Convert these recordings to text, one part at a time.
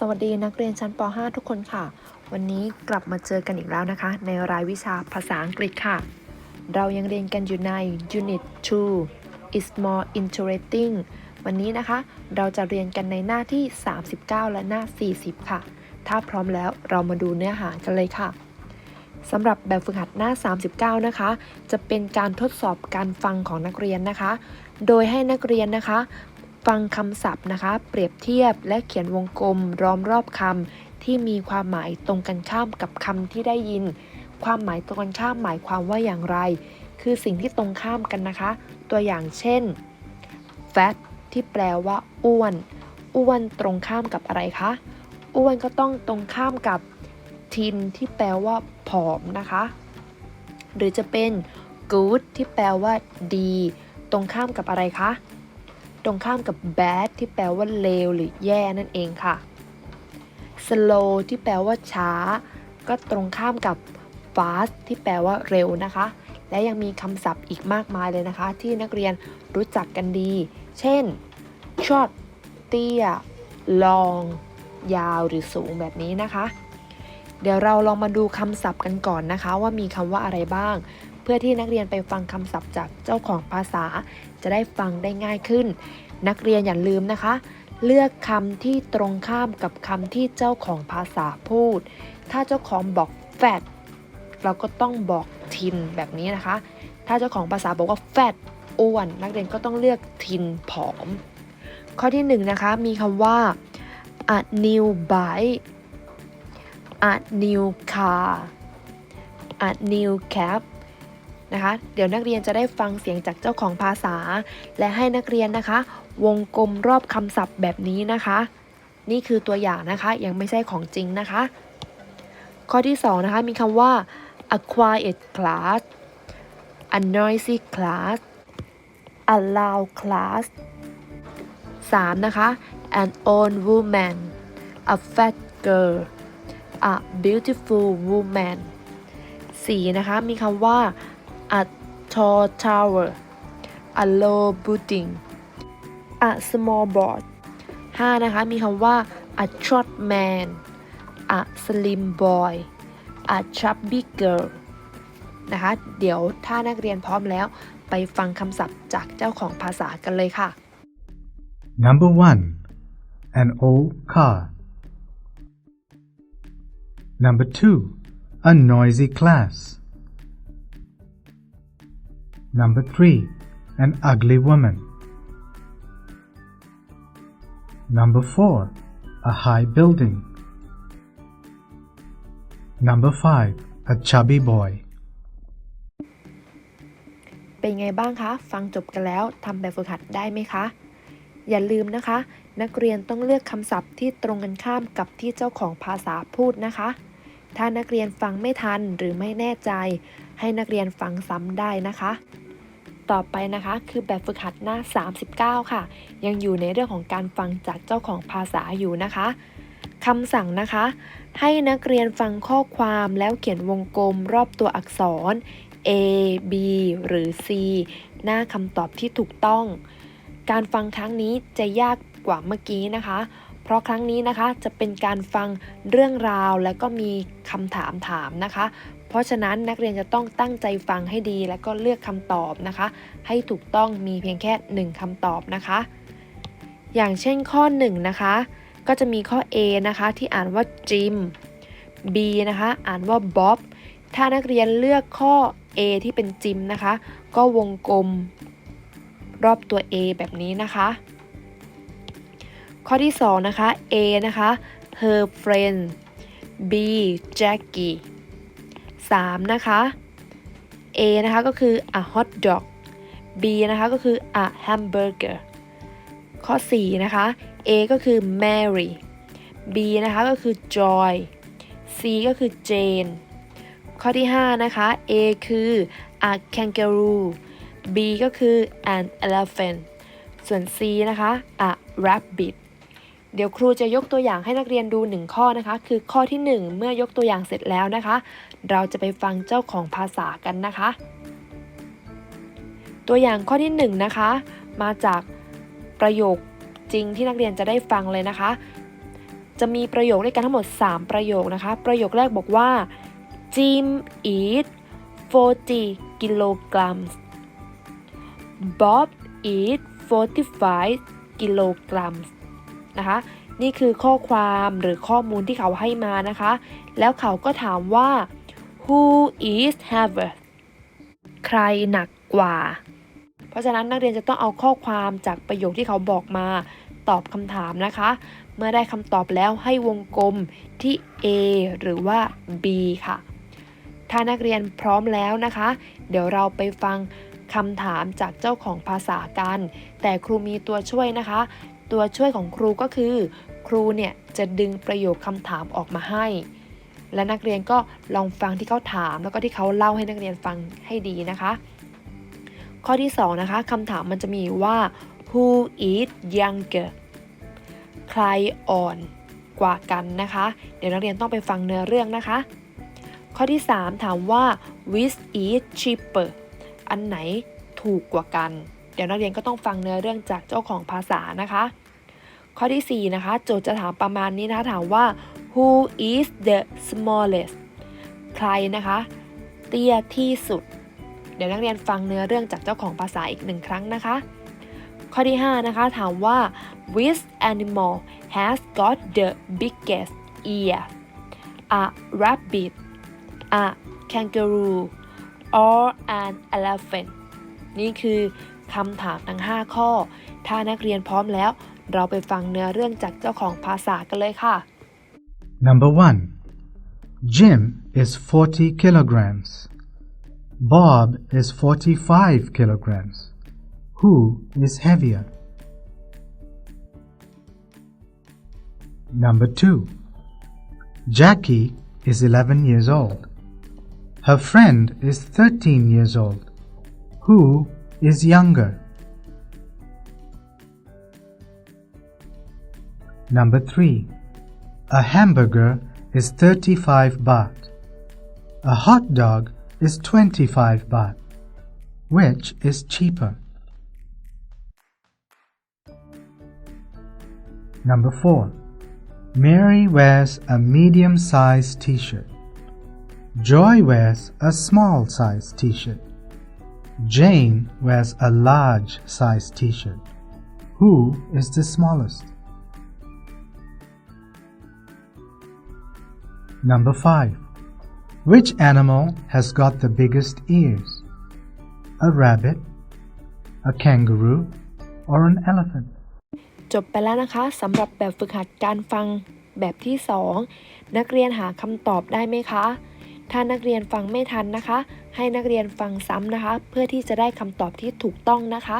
สวัสดีนักเรียนชั้นป .5 ทุกคนค่ะ วันนี้กลับมาเจอกันอีกแล้วนะคะ ในรายวิชาภาษาอังกฤษค่ะ เรายังเรียนกันอยู่ใน Unit 2 is more interesting วันนี้นะคะ เราจะเรียนกันในหน้าที่ 39 และหน้า 40 ค่ะ ถ้าพร้อมแล้วเรามาดูเนื้อหากันเลยค่ะสำหรับแบบฝึกหัดหน้า 39 นะคะ จะเป็นการทดสอบการฟังของนักเรียนนะคะ โดยให้นักเรียนนะคะ ฟังคำศัพท์นะคะ เปรียบเทียบและเขียนวงกลมล้อมรอบคำที่มีความหมายตรงกันข้ามกับคำที่ได้ยิน ความหมายตรงกันข้ามหมายความว่าอย่างไร คือสิ่งที่ตรงข้ามกันนะคะ ตัวอย่างเช่น fat ที่แปลว่าอ้วน อ้วนตรงข้ามกับอะไรคะ อ้วนก็ต้องตรงข้ามกับ tin ที่แปลว่าผอมนะคะ หรือจะเป็น good ที่แปลว่าดี ตรงข้ามกับอะไรคะ ตรงข้ามกับ bad ที่แปลว่าเลวหรือแย่นั่นเองค่ะ slow ที่แปลว่าช้า ก็ตรงข้ามกับ fast ที่แปลว่าเร็วนะคะ และยังมีคำศัพท์อีกมากมายเลยนะคะ ที่นักเรียนรู้จักกันดี เช่น short เตี้ย long ยาวหรือสูงแบบนี้นะคะ เดี๋ยวเราลองมาดูคำศัพท์กันก่อนนะคะ ว่ามีคำว่าอะไรบ้าง เพื่อที่นักเรียนไปฟังคำศัพท์จากเจ้าของภาษา จะได้ฟังได้ง่ายขึ้น นักเรียนอย่าลืมนะคะ เลือกคำที่ตรงข้ามกับคำที่เจ้าของภาษาพูด ถ้าเจ้าของบอก fat เราก็ต้องบอก tin แบบนี้นะคะ ถ้าเจ้าของภาษาบอกว่า fat อ้วน นักเรียนก็ต้องเลือก tin ผอม ข้อที่หนึ่งนะคะมีคำว่า a new bike a new car a new cab นะคะ เดี๋ยวนักเรียนจะได้ฟังเสียงจากเจ้าของภาษา และให้นักเรียนนะคะ วงกลมรอบคำศัพท์แบบนี้นะคะ นี่คือตัวอย่างนะคะยังไม่ใช่ของจริงนะคะ ข้อที่2นะคะมีคำว่า a quiet class a noisy class a loud class 3. นะคะ an old woman a fat girl a beautiful woman 4. นะคะ มีคำว่า tall tower a low building a small board 5. นะคะ มีคำว่า a short man a slim boy a chubby girl นะคะ เดี๋ยวถ้านักเรียนพร้อมแล้ว ไปฟังคำศัพท์จากเจ้าของภาษากันเลยค่ะ Number 1. An old car. Number 2. A noisy class. Number 3. An ugly woman. Number 4. A high building. Number 5. A chubby boy. เป็นไงบ้างคะ ฟังจบกันแล้วทำแบบฝึกหัดได้ไหมคะ อย่าลืมนะคะ นักเรียนต้องเลือกคำศัพท์ที่ตรงกันข้ามกับที่เจ้าของภาษาพูดนะคะ ถ้านักเรียนฟังไม่ทันหรือไม่แน่ใจ ให้นักเรียนฟังซ้ำได้นะคะ ต่อไปนะคะ คือแบบฝึกหัดหน้า 39 ค่ะ ยังอยู่ในเรื่องของการฟังจากเจ้าของภาษาอยู่นะคะคำสั่งนะคะ ให้นักเรียนฟังข้อความแล้วเขียนวงกลมรอบตัวอักษร A B หรือ C หน้าคำตอบที่ถูกต้อง การฟังครั้งนี้จะยากกว่าเมื่อกี้นะคะ เพราะครั้งนี้นะคะจะเป็นการฟังเรื่องราวและก็มีคำถามถามนะคะ เพราะฉะนั้นนักเรียนจะต้องตั้งใจฟังให้ดี แล้วก็เลือกคำตอบนะคะ ให้ถูกต้องมีเพียงแค่ 1คำตอบนะคะ อย่างเช่นข้อ 1 นะคะ ก็จะมีข้อ A นะคะที่อ่านว่าจิม B นะคะอ่านว่าบ๊อบถ้านักเรียนเลือกข้อ A ที่เป็นจิมนะคะ ก็วงกลมรอบตัว A แบบนี้นะคะ ข้อที่ 2 นะคะ A นะคะ her friend B Jackie 3 นะคะ A นะคะก็คือ a hot dog B นะคะก็คือ a hamburger ข้อ 4 นะคะ A ก็คือ Mary B นะคะก็คือ Joy C ก็คือ Jane ข้อที่ 5 นะคะ A คือ a kangaroo B ก็คือ an elephant ส่วน C นะคะ a rabbit เดี๋ยวครูจะยกตัวอย่างให้นักเรียนดู 1 ข้อนะคะ คือข้อที่ 1 เมื่อยกตัวอย่างเสร็จแล้วนะคะ เราจะไปฟังเจ้าของภาษากันนะคะ ตัวอย่างข้อที่ 1 นะคะ มาจากประโยคจริงที่นักเรียนจะได้ฟังเลยนะคะ จะมีประโยคด้วยกันทั้งหมด 3 ประโยคนะคะ ประโยคแรกบอกว่า Jim eat 40 kilograms Bob eat 45 kilograms นะคะ นี่คือข้อความหรือข้อมูลที่เขาให้มานะคะ แล้วเขาก็ถามว่า who is heavier ใครหนักกว่า เพราะฉะนั้นนักเรียนจะต้องเอาข้อความจากประโยคที่เขาบอกมาตอบคำถามนะคะ เมื่อได้คำตอบแล้วให้วงกลมที่ A หรือว่า B ค่ะ ถ้านักเรียนพร้อมแล้วนะคะ เดี๋ยวเราไปฟังคำถามจากเจ้าของภาษากัน แต่ครูมีตัวช่วยนะคะ ตัวช่วยของครูก็คือ ครูเนี่ยจะดึงประโยคคำถามออกมาให้ และนักเรียนก็ลองฟังที่เขาถาม แล้วก็ที่เขาเล่าให้นักเรียนฟังให้ดีนะคะ ข้อที่2นะคะคำถามมันจะมีว่า who is younger ใครอ่อนกว่ากันนะคะ เดี๋ยวนักเรียนต้องไปฟังเนื้อเรื่องนะคะ ข้อที่ 3 ถามว่า which is cheaper อันไหนถูกกว่ากัน เดี๋ยวนักเรียนก็ต้องฟังเนื้อเรื่องจากเจ้าของภาษานะคะ ข้อที่ 4 นะคะ โจทย์จะถามประมาณนี้นะคะถามว่า who is the smallest ใครนะคะ เตี้ยที่สุด เดี๋ยวนักเรียนฟังเนื้อเรื่องจากเจ้าของภาษาอีกหนึ่งครั้งนะคะ ข้อที่ 5 นะคะ ถามว่า which animal has got the biggest ear a rabbit a kangaroo or an elephant นี่คือ คำถามทั้ง 5 ข้อ ถ้านักเรียนพร้อมแล้ว เราไปฟังเนื้อเรื่องจากเจ้าของภาษากันเลยค่ะ Number 1. Jim is 40 kilograms. Bob is 45 kilograms. Who is heavier? Number 2. Jackie is 11 years old. Her friend is 13 years old. Who is younger? Number 3. A hamburger is 35 baht. A hot dog is 25 baht. Which is cheaper? Number 4. Mary wears a medium sized t shirt. Joy wears a small sized t shirt. Jane wears a large sized t shirt. Who is the smallest? Number 5. Which animal has got the biggest ears? A rabbit, a kangaroo, or an elephant? จบไปแล้วนะคะสำหรับแบบฝึกหัดการฟังแบบที่ 2 นักเรียนหาคำตอบได้ไหมคะ ถ้านักเรียนฟังไม่ทันนะคะ ให้นักเรียนฟังซ้ำนะคะ เพื่อที่จะได้คำตอบที่ถูกต้องนะคะ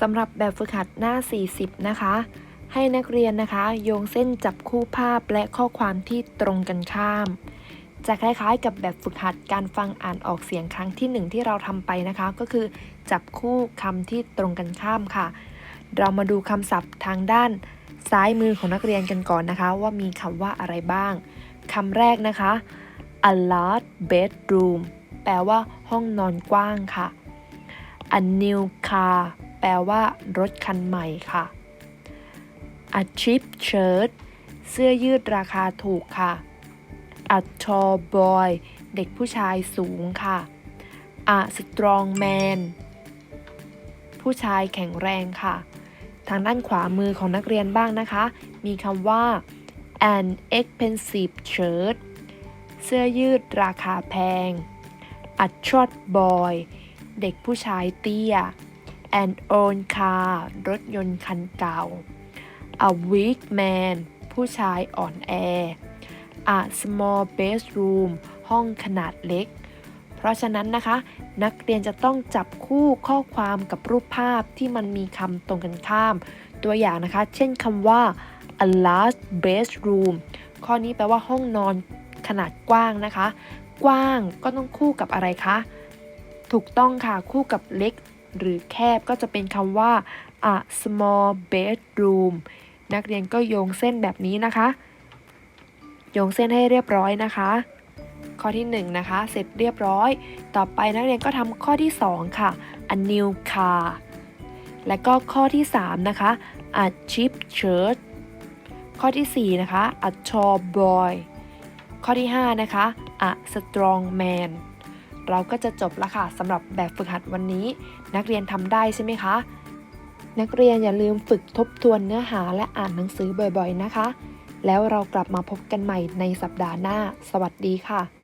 สำหรับแบบฝึกหัดหน้า 40 นะคะ ให้นักเรียนนะคะ โยงเส้นจับคู่ภาพและข้อความที่ตรงกันข้าม จะคล้ายๆ กับแบบฝึกหัดการฟังอ่านออกเสียงครั้งที่หนึ่งที่เราทำไปนะคะ ก็คือ จับคู่คำที่ตรงกันข้ามค่ะ เรามาดูคำศัพท์ทางด้านซ้ายมือของนักเรียนกันก่อนนะคะ ว่ามีคำว่าอะไรบ้างคำแรกนะคะ a large bedroom แปลว่าห้องนอนกว้างค่ะ a new car แปลว่ารถคันใหม่ค่ะ a cheap shirt เสื้อยืดราคาถูกค่ะ a tall boy เด็กผู้ชายสูงค่ะ a strong man ผู้ชายแข็งแรงค่ะ ทางด้านขวามือของนักเรียนบ้างนะคะ มีคำว่า an expensive shirt เสื้อยืดราคาแพง a short boy เด็กผู้ชายเตี้ย and old car รถยนต์คันเก่า a weak man ผู้ชายอ่อนแอ a small bedroom ห้องขนาดเล็ก เพราะฉะนั้นนะคะ นักเรียนจะต้องจับคู่ข้อความกับรูปภาพที่มันมีคำตรงกันข้าม ตัวอย่างนะคะ เช่นคำว่า a large bedroom ข้อนี้แปลว่าห้องนอน ขนาดกว้างนะคะ กว้างก็ต้องคู่กับอะไรคะ ถูกต้องค่ะ คู่กับเล็กหรือแคบก็จะเป็นคำว่า a small bedroom นักเรียนก็โยงเส้นแบบนี้นะคะ โยงเส้นให้เรียบร้อยนะคะ ข้อที่1นะคะ เสร็จเรียบร้อย ต่อไปนักเรียนก็ทำข้อที่ 2 ค่ะ a new car และก็ข้อที่ 3 นะคะ a cheap shirt ข้อที่ 4 นะคะ a tall boy ข้อที่ 5 นะคะ a strong man เราก็จะจบแล้วค่ะสำหรับแบบฝึกหัดวันนี้ นักเรียนทำได้ใช่ไหมคะ นักเรียนอย่าลืมฝึกทบทวนเนื้อหาและอ่านหนังสือบ่อยๆนะคะ แล้วเรากลับมาพบกันใหม่ในสัปดาห์หน้า สวัสดีค่ะ